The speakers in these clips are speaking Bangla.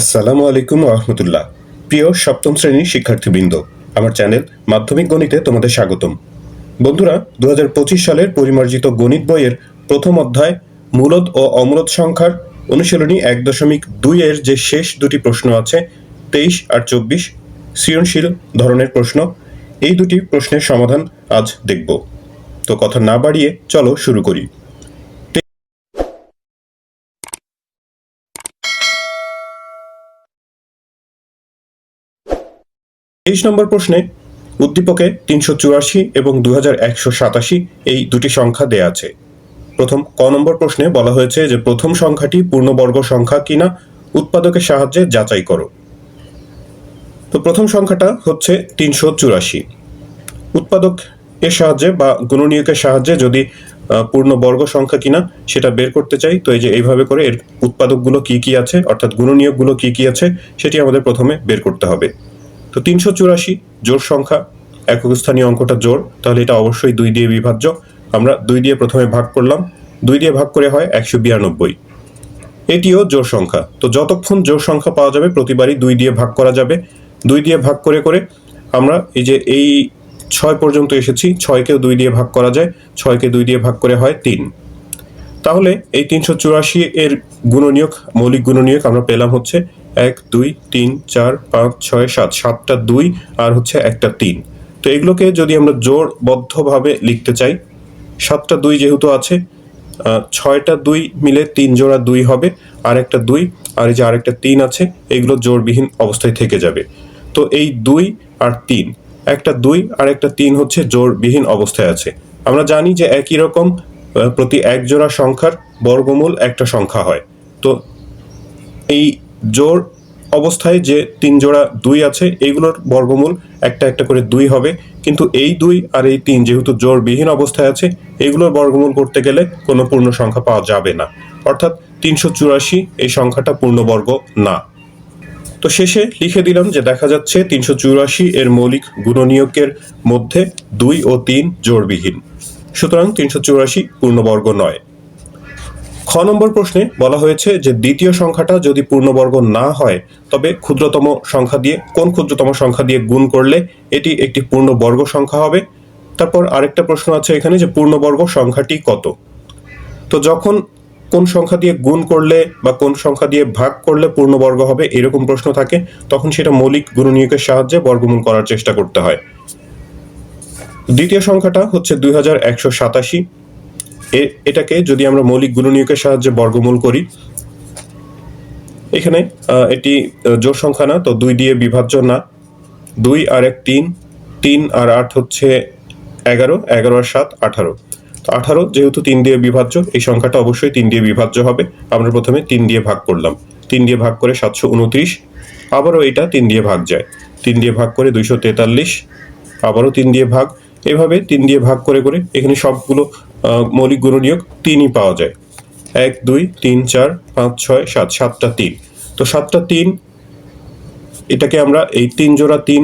আসসালামু আলাইকুম রহমতুল্লাহ। প্রিয় সপ্তম শ্রেণির শিক্ষার্থীবৃন্দ, আমার চ্যানেল মাধ্যমিক গণিতে তোমাদের স্বাগতম। বন্ধুরা দু হাজার পঁচিশ সালের পরিমার্জিত গণিত বইয়ের প্রথম অধ্যায় মূলত ও অমূলত সংখ্যার অনুশীলনী এক দশমিক দুই এর যে শেষ দুটি প্রশ্ন আছে, তেইশ আর চব্বিশ, সৃজনশীল ধরনের প্রশ্ন, এই দুটি প্রশ্নের সমাধান আজ দেখব। তো কথা না বাড়িয়ে চলো শুরু করি। তেইশ নম্বর প্রশ্নে উদ্দীপকে তিনশো চুরাশি এবং দু একশো সাতাশি এই দুটি সংখ্যা দেয়া আছে। প্রথম, ক নম্বর প্রশ্নে বলা হয়েছে যে প্রথম সংখ্যাটি পূর্ণবর্গ সংখ্যা কিনা উৎপাদকের সাহায্যে যাচাই করো। তো প্রথম সংখ্যাটা হচ্ছে তিনশো চুরাশি। উৎপাদক এর সাহায্যে বা গুণনীয়কের সাহায্যে যদি পূর্ণবর্গ সংখ্যা কিনা সেটা বের করতে চাই, তো এই যে এইভাবে করে এর উৎপাদকগুলো কি কি আছে, অর্থাৎ গুণনীয়কগুলো কি কি আছে, সেটি আমাদের প্রথমে বের করতে হবে। তো তিনশো চুরাশি জোর সংখ্যা একক স্থানীয় অঙ্কটা জোর তাহলে এটা অবশ্যই দুই দিয়ে বিভাজ্য। আমরা দুই দিয়ে প্রথমে ভাগ করলাম, দুই দিয়ে ভাগ করে হয় একশো বিরানব্বই। এটিও জোর সংখ্যা। তো যতক্ষণ জোর সংখ্যা পাওয়া যাবে, প্রতিবারই দুই দিয়ে ভাগ করা যাবে। দুই দিয়ে ভাগ করে করে আমরা এই যে এই ছয় পর্যন্ত এসেছি, ছয়কেও দুই দিয়ে ভাগ করা যায়, ছয়কে দুই দিয়ে ভাগ করে হয় তিন। তাহলে এই তিনশো চুরাশি এর গুণনীয়ক, মৌলিক গুণনীয়ক আমরা পেলাম হচ্ছে এক, দুই, তিন, চার, পাঁচ, ছয়, সাত। সাতটা দুই আর হচ্ছে একটা তিন। তো এগুলোকে যদি আমরা জোড়বদ্ধভাবে লিখতে চাই, সাতটা দুই যেহেতু আছে ছয়টা দুই মিলে তিন জোড়া দুই হবে আর একটা দুই, আর এই যে আরেকটা তিন আছে, এগুলো জোরবিহীন অবস্থায় থেকে যাবে। তো এই দুই আর তিন, একটা দুই আর একটা তিন হচ্ছে জোরবিহীন অবস্থায় আছে। আমরা জানি যে একই রকম প্রতি এক জোড়া সংখ্যার বর্গমূল একটা সংখ্যা হয়। তো এই জোড় অবস্থায় যে তিন জোড়া দুই আছে, এইগুলোর বর্গমূল একটা একটা করে দুই হবে। কিন্তু এই দুই আর এই তিন যেহেতু জোড়বিহীন অবস্থায় আছে, এগুলোর বর্গমূল করতে গেলে কোনো পূর্ণ সংখ্যা পাওয়া যাবে না। অর্থাৎ তিনশো চুরাশি এই সংখ্যাটা পূর্ণবর্গ না। তো শেষে লিখে দিলাম যে দেখা যাচ্ছে তিনশো চুরাশি এর মৌলিক গুণনীয়কের মধ্যে দুই ও তিন জোরবিহীন। সুতরাং তিনশো চুরাশি পূর্ণবর্গ নয়। খ নম্বর প্রশ্নে বলা হয়েছে যে দ্বিতীয় সংখ্যাটা যদি পূর্ণবর্গ না হয়, তবে ক্ষুদ্রতম সংখ্যা দিয়ে, কোন ক্ষুদ্রতম সংখ্যা দিয়ে গুণ করলে এটি একটি পূর্ণবর্গ সংখ্যা হবে? তারপর আরেকটা প্রশ্ন আছে এখানে যে পূর্ণবর্গ সংখ্যাটি কত? তো যখন কোন সংখ্যা দিয়ে গুণ করলে বা কোন সংখ্যা দিয়ে ভাগ করলে পূর্ণবর্গ হবে এরকম প্রশ্ন থাকে, তখন সেটা মৌলিক গুণনীয়কের সাহায্যে বর্গমূল করার চেষ্টা করতে হয়। দ্বিতীয় সংখ্যাটা হচ্ছে দুই হাজার একশো সাতাশি। এটাকে যদি আমরা মৌলিক গুণনীয়কের সাহায্যে বর্গমূল করি, এখানে এটি জোড় সংখ্যা না, তো দুই দিয়ে বিভাজ্য না। দুই আর এক তিন তিন আর আট হচ্ছে এগারো এগারো আর সাত আঠারো। তো আঠারো যেহেতু তিন দিয়ে বিভাজ্য, এই সংখ্যাটা অবশ্যই তিন দিয়ে বিভাজ্য হবে। আমরা প্রথমে তিন দিয়ে ভাগ করলাম। তিন দিয়ে ভাগ করে সাতশো উনত্রিশ, আবারও এটা তিন দিয়ে ভাগ যায়। তিন দিয়ে ভাগ করে দুইশো তেতাল্লিশ, আবারও তিন দিয়ে ভাগ। এভাবে তিন দিয়ে ভাগ করে করে এখানে সবগুলো মৌলিক গুণনীয়ক তিনই পাওয়া যায়। এক, দুই, তিন, চার, পাঁচ, ছয়, সাত, সাতটা, তিন। তো সাতটা, তিন, এটাকে আমরা এই তিন জোড়া তিন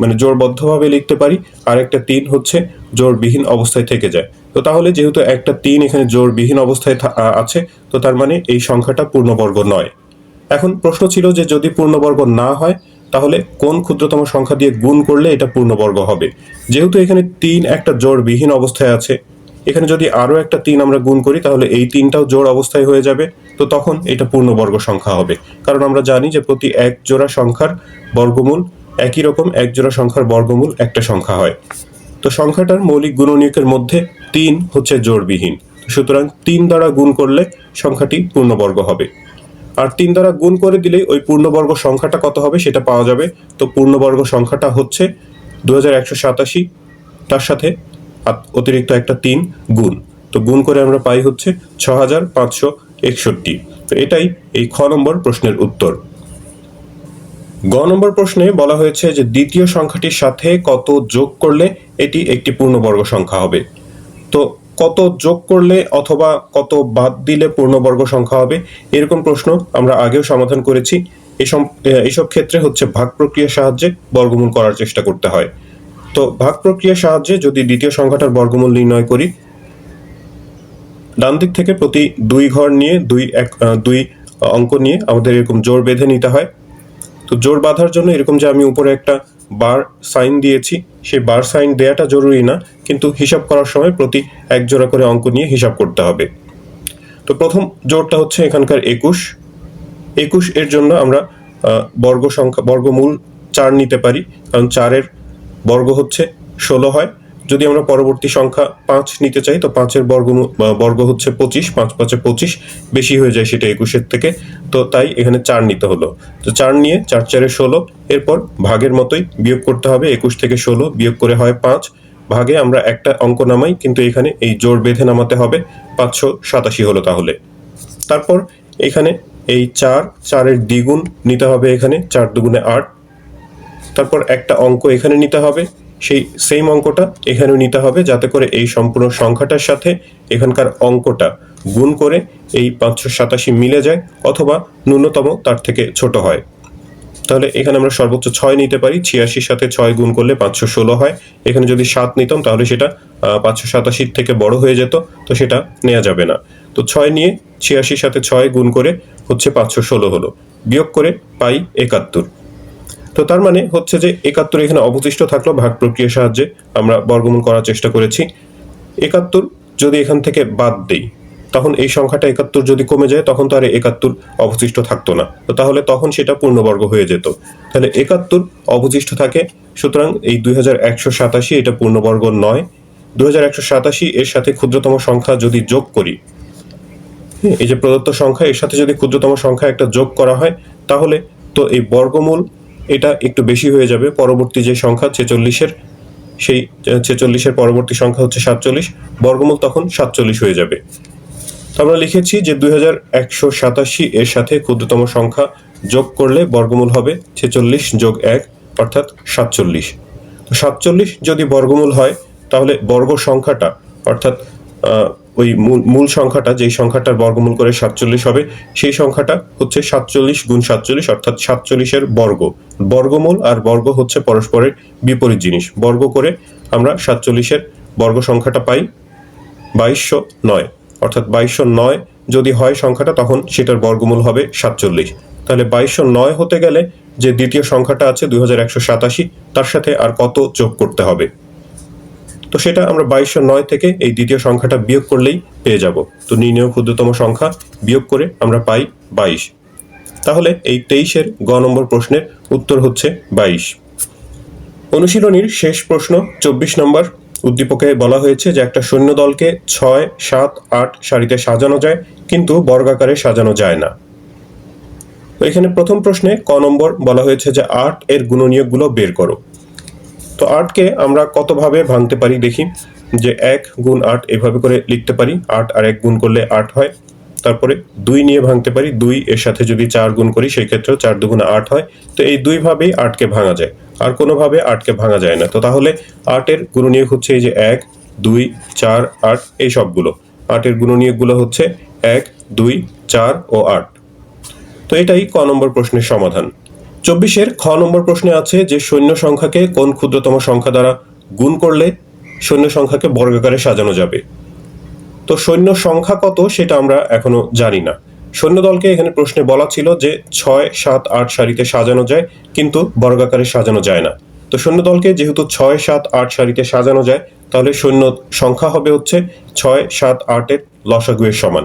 মানে জোরবদ্ধভাবে লিখতে পারি। আর একটা তিন হচ্ছে জোরবিহীন অবস্থায় থেকে যায়। তো তাহলে যেহেতু একটা তিন এখানে জোরবিহীন অবস্থায় আছে, তো তার মানে এই সংখ্যাটা পূর্ণবর্গ নয়। এখন প্রশ্ন ছিল যে যদি পূর্ণবর্গ না হয়, তাহলে কোন ক্ষুদ্রতম সংখ্যা দিয়ে গুণ করলে এটা পূর্ণবর্গ হবে? যেহেতু এখানে তিন একটা জোরবিহীন অবস্থায় আছে এখানে যদি আরও একটা তিন আমরা গুণ করি, তাহলে এই তিনটাও জোড় অবস্থায় হয়ে যাবে। তো তখন এটা পূর্ণবর্গ সংখ্যা হবে। কারণ আমরা জানি যে প্রতি এক জোড়া সংখ্যার বর্গমূল একই রকম, এক জোড়া সংখ্যার বর্গমূল একটা সংখ্যা হয়। তো সংখ্যাটার মৌলিক গুণনীয়কের মধ্যে তিন হচ্ছে জোড়বিহীন। সুতরাং তিন দ্বারা গুণ করলে সংখ্যাটি পূর্ণবর্গ হবে। আর তিন দ্বারা গুণ করে দিলেই ওই পূর্ণবর্গ সংখ্যাটা কত হবে সেটা পাওয়া যাবে। তো পূর্ণবর্গ সংখ্যাটা হচ্ছে দু তার সাথে অতিরিক্ত একটা তিন গুণ। তো গুণ করে আমরা পাই হচ্ছে ছ হাজার পাঁচশো একষট্টি। তো এটাই এই খ নম্বর প্রশ্নের উত্তর। গ নম্বর প্রশ্নে বলা হয়েছে যে দ্বিতীয় সংখ্যাটির সাথে কত যোগ করলে এটি একটি পূর্ণবর্গ সংখ্যা হবে। তো কত যোগ করলে অথবা কত বাদ দিলে পূর্ণবর্গ সংখ্যা হবে, এরকম প্রশ্ন আমরা আগেও সমাধান করেছি। এসব এইসব ক্ষেত্রে হচ্ছে ভাগ প্রক্রিয়ার সাহায্যে বর্গমূল করার চেষ্টা করতে হয়। তো ভাগ প্রক্রিয়ার সাহায্যে যদি দ্বিতীয় সংখ্যাটার বর্গমূল নির্ণয় করি ডান দিক থেকে প্রতি দুই ঘর নিয়ে দুই এক দুই অঙ্ক নিয়ে আমাদের এরকম জোর বেঁধে নিতে হয়। তো জোর বাঁধার জন্য এরকম যে আমি উপরে একটা বার সাইন দিয়েছি, সেই বার সাইন দেওয়াটা জরুরি না, কিন্তু হিসাব করার সময় প্রতি এক জোড়া করে অঙ্ক নিয়ে হিসাব করতে হবে। তো প্রথম জোরটা হচ্ছে এখানকার একুশ। একুশ এর জন্য আমরা বর্গ সংখ্যা, বর্গমূল চার নিতে পারি, কারণ চারের বর্গ হচ্ছে ষোলো হয়। যদি আমরা পরবর্তী সংখ্যা পাঁচ নিতে চাই, তো পাঁচের বর্গ বর্গ হচ্ছে পঁচিশ, পাঁচ পাঁচে পঁচিশ বেশি হয়ে যায় সেটা একুশের থেকে। তো তাই এখানে চার নিতে হলো। তো চার নিয়ে চার চারে ষোলো, এরপর ভাগের মতোই বিয়োগ করতে হবে, একুশ থেকে ষোলো বিয়োগ করে হয় পাঁচ। ভাগে আমরা একটা অঙ্ক নামাই, কিন্তু এখানে এই জোর বেঁধে নামাতে হবে, পাঁচশো সাতাশি হলো তাহলে। তারপর এখানে এই চার, চারের দ্বিগুণ নিতে হবে এখানে, চার দুগুণে আট। তারপর একটা অঙ্ক এখানে নিতে হবে। সেই সেম অঙ্কটা এখানেও নিতে হবে যাতে করে এই সম্পূর্ণ সংখ্যাটার সাথে এখানকার অঙ্কটা গুণ করে এই পাঁচশো সাতাশি মিলে যায় অথবা ন্যূনতম তার থেকে ছোট হয়। তাহলে এখানে আমরা সর্বোচ্চ ছয় নিতে পারি, ছিয়াশির সাথে ছয় গুণ করলে পাঁচশো ষোলো হয়। এখানে যদি সাত নিতাম তাহলে সেটা পাঁচশো সাতাশির থেকে বড় হয়ে যেত, তো সেটা নেওয়া যাবে না। তো ছয় নিয়ে ছিয়াশির সাথে ছয় গুণ করে হচ্ছে পাঁচশো ষোলো হলো। বিয়োগ করে পাই একাত্তর। তো তার মানে হচ্ছে যে একাত্তর এখানে অবশিষ্ট থাকল ভাগ প্রক্রিয়ার সাহায্যে আমরা বর্গমূল করার চেষ্টা করেছি। একাত্তর যদি এখান থেকে বাদ দেই তখন এই সংখ্যাটা একাত্তর যদি কমে যায় তখন তো আর একাত্তর অবশিষ্ট থাকতো না। তো তাহলে তখন সেটা পূর্ণবর্গ হয়ে যেত। তাহলে একাত্তর অবশিষ্ট থাকে সুতরাং এই দুই হাজার একশো সাতাশি এটা পূর্ণবর্গ নয়। দুই হাজার একশো সাতাশি এর সাথে ক্ষুদ্রতম সংখ্যা যদি যোগ করি হ্যাঁ, এই যে প্রদত্ত সংখ্যা এর সাথে যদি ক্ষুদ্রতম সংখ্যা একটা যোগ করা হয় তাহলে তো এই বর্গমূল এটা একটু বেশি হয়ে যাবে। পরবর্তী যে সংখ্যা, ছেচল্লিশের, সেই ছেচল্লিশের পরবর্তী সংখ্যা হচ্ছে সাতচল্লিশ। বর্গমূল তখন সাতচল্লিশ হয়ে যাবে। তো আমরা লিখেছি যে দুই হাজার একশো সাতাশি এর সাথে ক্ষুদ্রতম সংখ্যা যোগ করলে বর্গমূল হবে ছেচল্লিশ যোগ এক, অর্থাৎ সাতচল্লিশ। সাতচল্লিশ যদি বর্গমূল হয়, তাহলে বর্গ সংখ্যাটা, অর্থাৎ ওই মূল মূল সংখ্যাটা, যেই সংখ্যাটার বর্গমূল করে সাতচল্লিশ হবে, সেই সংখ্যাটা হচ্ছে সাতচল্লিশ গুণ সাতচল্লিশ, অর্থাৎ সাতচল্লিশের বর্গ। বর্গমূল আর বর্গ হচ্ছে পরস্পরের বিপরীত জিনিস। বর্গ করে আমরা সাতচল্লিশের বর্গ সংখ্যাটা পাই বাইশশো নয়। অর্থাৎ বাইশশো নয় যদি হয় সংখ্যাটা, তখন সেটার বর্গমূল হবে সাতচল্লিশ। তাহলে বাইশশো নয় হতে গেলে যে দ্বিতীয় সংখ্যাটা আছে দুই হাজার একশো সাতাশি, তার সাথে আর কত যোগ করতে হবে? তো সেটা আমরা বাইশশো নয় থেকে এই দ্বিতীয় সংখ্যাটা বিয়োগ করলেই পেয়ে যাব। তো নির্ণয় ক্ষুদ্রতম সংখ্যা বিয়োগ করে আমরা পাই বাইশ। তাহলে এই তেইশের গ নম্বর প্রশ্নের উত্তর হচ্ছে বাইশ। অনুশীলনীর শেষ প্রশ্ন চব্বিশ নম্বর উদ্দীপকে বলা হয়েছে যে একটা সৈন্য দলকে ছয়, সাত, আট সারিতে সাজানো যায়, কিন্তু বর্গাকারে সাজানো যায় না। এখানে প্রথম প্রশ্নে ক নম্বর বলা হয়েছে যে আট এর গুণনীয়কগুলো বের করো। তো আটকে আমরা কতভাবে ভাঙতে পারি দেখি? যে এক গুণ আট এভাবে করে লিখতে পারি। আট আর এক গুণ করলে আট হয়। তারপরে দুই নিয়ে ভাঙতে পারি। দুই এর সাথে যদি চার গুণ করি, সেই ক্ষেত্রেও চার দুগুণে আট হয়। তো এই দুইভাবেই আটকে ভাঙা যায়। আর কোনোভাবে আটকে ভাঙা যায় না। তো তাহলে আটের গুণনীয়ক হচ্ছে এই যে এক, দুই, চার, আট, এই সবগুলো। আটের গুণনীয়কগুলো হচ্ছে এক, দুই, চার ও আট। তো এটাই ক নম্বর প্রশ্নের সমাধান। চব্বিশের খ নম্বর প্রশ্নে আছে যে সৈন্য সংখ্যাকে কোন ক্ষুদ্রতম সংখ্যা দ্বারা গুণ করলে সৈন্য সংখ্যাকে বর্গাকারে সাজানো যাবে? তো সৈন্য সংখ্যা কত সেটা আমরা এখনও জানি না। সৈন্যদলকে এখানে প্রশ্নে বলা ছিল যে ছয়, সাত, আট সারিতে সাজানো যায়, কিন্তু বর্গাকারে সাজানো যায় না। তো সৈন্যদলকে যেহেতু ছয়, সাত, আট সারিতে সাজানো যায়, তাহলে সৈন্য সংখ্যা হবে হচ্ছে ছয়, সাত, আটের লসাগুয়ের সমান।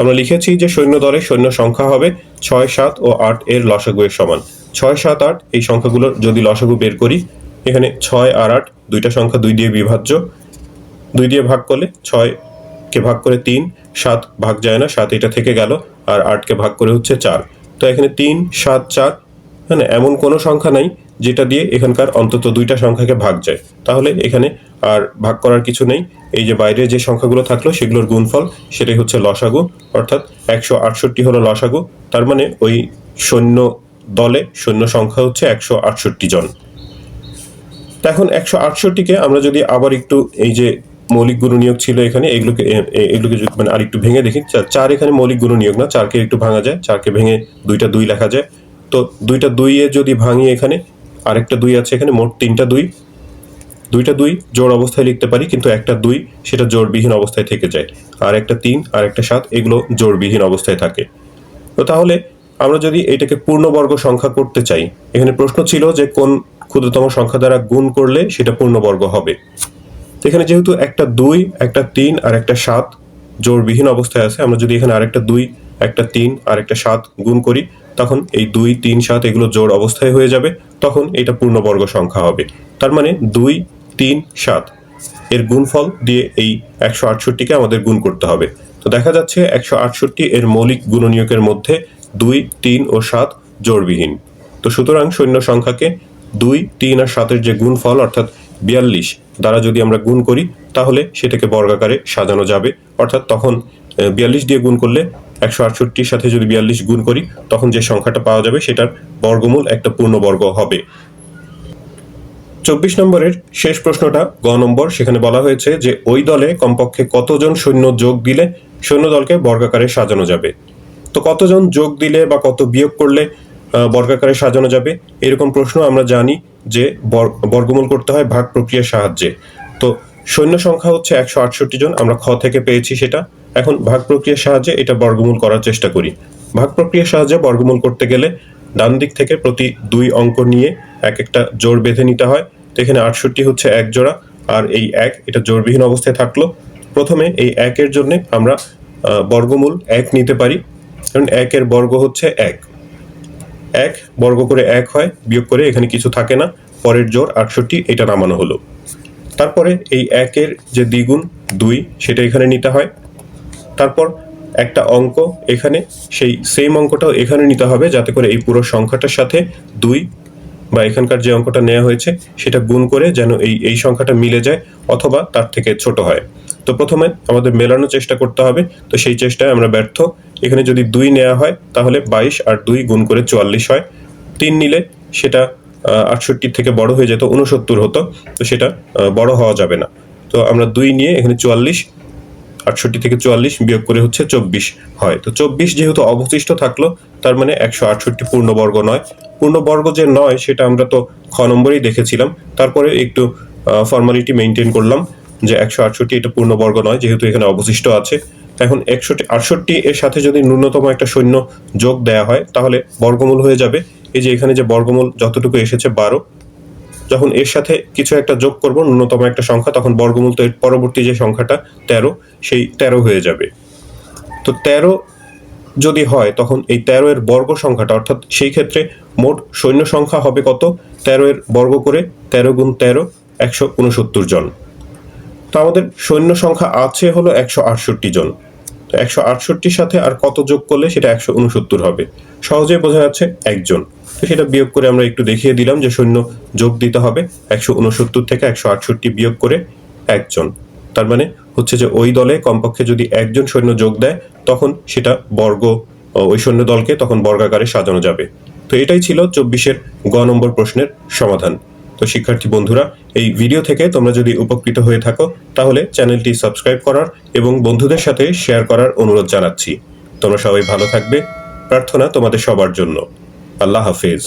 আমরা লিখেছি যে সৈন্য দলের সৈন্য সংখ্যা হবে ছয়, সাত ও আট এর লসাগু এর সমান। ছয়, সাত, আট এই সংখ্যাগুলো যদি লসাগু বের করি, এখানে ছয় আর আট দুইটা সংখ্যা দুই দিয়ে বিভাজ্য। দুই দিয়ে ভাগ করলে ছয় কে ভাগ করে তিন, সাত ভাগ যায় না, সাত এটা থেকে গেল, আর আটকে ভাগ করে হচ্ছে চার। তো এখানে তিন, সাত, চার মানে এমন কোনো সংখ্যা নাই যেটা দিয়ে এখানকার অন্তত দুইটা সংখ্যাকে ভাগ যায়। তাহলে এখানে আর ভাগ করার কিছু নেই। এই যে বাইরে যে সংখ্যাগুলো থাকল, সেগুলোর গুণফল সেটাই হচ্ছে লসাগু, অর্থাৎ একশো আটষট্টি হলো লসাগু। তার মানে ওই সৈন্য দলে সৈন্য সংখ্যা হচ্ছে একশো আটষট্টি জন। এখন একশো আটষট্টিকে আমরা যদি আবার একটু এই যে মৌলিক গুণনীয়ক ছিল এখানে, এগুলোকে এগুলোকে যদি মানে আরেকটু ভেঙে দেখি চার এখানে মৌলিক গুণনীয়ক না, চারকে একটু ভাঙা যায়, চারকে ভেঙে দুইটা দুই লেখা যায়। তো দুইটা দুইয়ে যদি ভাঙি এখানে, আরেকটা দুই আছে এখানে, মোট তিনটা দুই। দুইটা দুই জোড় অবস্থায় লিখতে পারি, কিন্তু একটা দুই সেটা জোড়বিহীন অবস্থায় থেকে যায়। আর একটা তিন আর একটা সাত, এগুলো জোড়বিহীন অবস্থায় থাকে। তো তাহলে আমরা যদি এটাকে পূর্ণবর্গ সংখ্যা করতে চাই, এখানে প্রশ্ন ছিল যে কোন ক্ষুদ্রতম সংখ্যা দ্বারা গুণ করলে সেটা পূর্ণবর্গ হবে। তো এখানে যেহেতু একটা দুই, একটা তিন, আর একটা সাত জোরবিহীন অবস্থায় আছে, আমরা যদি এখানে আরেকটা দুই, একটা তিন আর একটা সাত গুণ করি তখন এই দুই, তিন, সাত এগুলো জোর অবস্থায় হয়ে যাবে, তখন এটা পূর্ণবর্গ সংখ্যা হবে। তার মানে দুই, তিন, সাত। এর গুণফল দিয়ে এই একশো আটষট্টিকে আমাদের গুণ করতে হবে। তো দেখা যাচ্ছে একশো আটষট্টি এর মৌলিক গুণনীয়কের মধ্যে দুই, তিন ও সাত জোরবিহীন তো সুতরাং সৈন্য সংখ্যাকে দুই, তিন আর সাতের যে গুণফল, অর্থাৎ বিয়াল্লিশ দ্বারা যদি আমরা গুণ করি, তাহলে সেটাকে বর্গাকারে সাজানো যাবে। অর্থাৎ তখন বিয়াল্লিশ দিয়ে গুণ করলে একশো আটষট্টির সাথে যদি বিয়াল্লিশ গুণ করি, তখন যে সংখ্যাটা পাওয়া যাবে সেটার বর্গমূল একটা পূর্ণবর্গ হবে। চব্বিশ নম্বরের শেষ প্রশ্নটা গ নম্বর, সেখানে বলা হয়েছে যে ওই দলে কমপক্ষে কতজন সৈন্য যোগ দিলে সৈন্য দলকে বর্গাকারে সাজানো যাবে? তো কতজন যোগ দিলে বা কত বিয়োগ করলে বর্গাকারে সাজানো যাবে? এরকম প্রশ্ন আমরা জানি যে বর- বর্গমূল করতে হয় ভাগ প্রক্রিয়ার সাহায্যে। তো সৈন্য সংখ্যা হচ্ছে একশো আটষট্টি জন, আমরা খ থেকে পেয়েছি সেটা। এখন ভাগ প্রক্রিয়ার সাহায্যে এটা বর্গমূল করার চেষ্টা করি। ভাগ প্রক্রিয়ার সাহায্যে বর্গমূল করতে গেলে ডান দিক থেকে প্রতি দুই অঙ্ক নিয়ে এক একটা জোর বেঁধে নিতে হয়। তো এখানে আটষট্টি হচ্ছে এক জোড়া, আর এই এক এটা জোরবিহীন অবস্থায় থাকল। প্রথমে এই একের জন্য আমরা বর্গমূল এক নিতে পারি, কারণ একের বর্গ হচ্ছে এক। এক বর্গ করে এক হয়, বিয়োগ করে এখানে কিছু থাকে না। পরের জোর আটষট্টি, এটা নামানো হলো। তারপরে এই একের যে দ্বিগুণ দুই, সেটা এখানে নিতে হয়। তারপর একটা অঙ্ক এখানে, সেই সেম অঙ্কটাও এখানে নিতে হবে যাতে করে এই পুরো সংখ্যাটার সাথে দুই বা এখানকার যে অঙ্কটা নেওয়া হয়েছে সেটা গুণ করে যেন এই এই সংখ্যাটা মিলে যায় অথবা তার থেকে ছোট হয়। তো প্রথমে আমাদের মেলানোর চেষ্টা করতে হবে। তো সেই চেষ্টায় আমরা ব্যর্থ। এখানে যদি দুই নেওয়া হয় তাহলে বাইশ আর দুই গুণ করে চুয়াল্লিশ হয়। তিন নিলে সেটা আটষট্টির থেকে বড় হয়ে যেত উনসত্তর হতো। তো সেটা বড় হওয়া যাবে না। তো আমরা দুই নিয়ে এখানে চুয়াল্লিশ আটষট্টি থেকে চুয়াল্লিশ বিয়োগ করে হচ্ছে চব্বিশ হয়। তো চব্বিশ যেহেতু অবশিষ্ট থাকল, তার মানে একশো আটষট্টি পূর্ণবর্গ নয়। পূর্ণবর্গ যে নয়, সেটা আমরা তো খ নম্বরেই দেখেছিলাম। তারপরে একটু ফর্মালিটি মেনটেন করলাম যে একশো আটষট্টি এটা পূর্ণবর্গ নয়, যেহেতু এখানে অবশিষ্ট আছে। এখন একষট্টি, আটষট্টি এর সাথে যদি ন্যূনতম একটা সৈন্য যোগ দেয়া হয়, তাহলে বর্গমূল হয়ে যাবে। এই যে এখানে যে বর্গমূল যতটুকু এসেছে বারো যখন এর সাথে কিছু একটা যোগ করব, ন্যূনতম একটা সংখ্যা, তখন বর্গমূল তো এর পরবর্তী যে সংখ্যাটা, তেরো, সেই তেরো হয়ে যাবে। তো তেরো যদি হয়, তখন এই তেরো এর বর্গ সংখ্যাটা, অর্থাৎ সেই ক্ষেত্রে মোট সৈন্য সংখ্যা হবে কত? তেরো এর বর্গ করে তেরো গুণ তেরো, একশো উনসত্তর জন। তো আমাদের সৈন্য সংখ্যা আছে হলো একশো আটষট্টি জন। তো একশো আটষট্টির সাথে আর কত যোগ করলে সেটা একশো উনসত্তর হবে? সহজেই বোঝা যাচ্ছে একজন। তো সেটা বিয়োগ করে আমরা একটু দেখিয়ে দিলাম যে সৈন্য যোগ দিতে হবে। একশো উনসত্তর থেকে একশো আটষট্টি বিয়োগ করে একজন। তার মানে হচ্ছে যে ওই দলে কমপক্ষে যদি একজন সৈন্য যোগ দেয়, তখন সেটা বর্গ ওই সৈন্য দলকে তখন বর্গাকারে সাজানো যাবে। তো এটাই ছিল চব্বিশের গ নম্বর প্রশ্নের সমাধান। তো শিক্ষার্থী বন্ধুরা, এই ভিডিও থেকে তোমরা যদি উপকৃত হয়ে থাকো, তাহলে চ্যানেলটি সাবস্ক্রাইব করার এবং বন্ধুদের সাথে শেয়ার করার অনুরোধ জানাচ্ছি। তোমরা সবাই ভালো থাকবে। প্রার্থনা তোমাদের সবার জন্য। আল্লাহ হাফেজ।